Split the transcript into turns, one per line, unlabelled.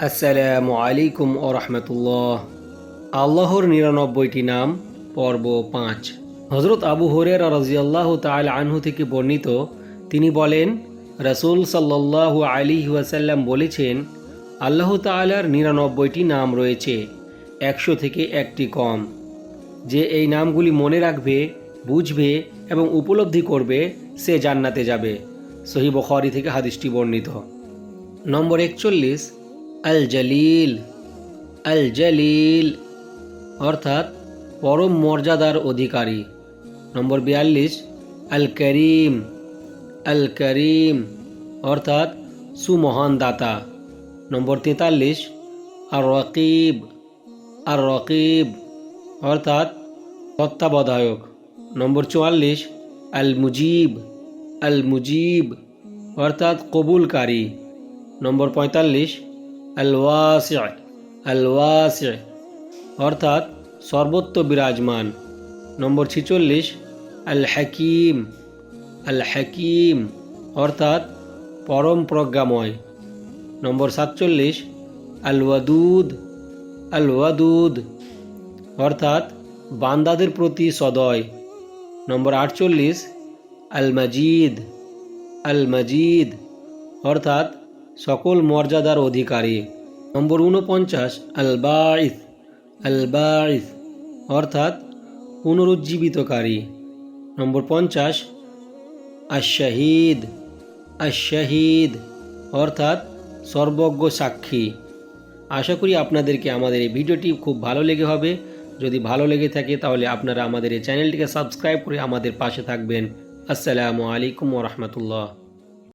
আসসালামু আলাইকুম ও রহমতুল্লাহ। আল্লাহর নিরানব্বইটি নাম, পর্ব পাঁচ। হজরত আবু হরের রাজিয়াল্লাহ তাল আনহু থেকে বর্ণিত, তিনি বলেন, রসুল সাল্লাল্লাহু আলী ওয়াসাল্লাম বলেছেন, আল্লাহ তালার নিরানব্বইটি নাম রয়েছে, একশো থেকে একটি কম। যে এই নামগুলি মনে রাখবে, বুঝবে এবং উপলব্ধি করবে, সে জান্নাতে যাবে। সহি বখারি থেকে হাদিসটি বর্ণিত। নম্বর একচল্লিশ আল জলিল আল জলিল অর্থাৎ পরম মর্যাদার অধিকারী নম্বর বিয়াল্লিশ আল করিম আল করিম অর্থাৎ সুমহান দাতা নম্বর তেতাল্লিশ আর রকিব আর রকিব অর্থাৎ তত্ত্বাবধায়ক নম্বর চুয়াল্লিশ আল মুজিব আল মুজিব অর্থাৎ কবুলকারী নম্বর পঁয়তাল্লিশ অর্থাৎ সর্বত্র বিরাজমান। নম্বর ছিচল্লিশ আল হাকিম আল হাকিম অর্থাৎ পরম প্রজ্ঞাময়। নম্বর সাতচল্লিশ আল ওয়াদুদ আল ওয়াদুদ অর্থাৎ বান্দাদের প্রতি সদয়। নম্বর আটচল্লিশ আল মাজিদ আল মাজিদ অর্থাৎ সকল মর্যাদার অধিকারী। নম্বর উনপঞ্চাশ আল বাঈস অর্থাৎ পুনরুজ্জীবিতকারী। নম্বর পঞ্চাশ আশাহিদ আশাহিদ অর্থাৎ সর্বজ্ঞ সাক্ষী। আশা করি আপনাদেরকে আমাদের এই ভিডিওটি খুব ভালো লেগে হবে। যদি ভালো লেগে থাকে তাহলে আপনারা আমাদের এই চ্যানেলটিকে সাবস্ক্রাইব করে আমাদের পাশে থাকবেন। আসসালামু আলাইকুম রহমতুল্লাহ।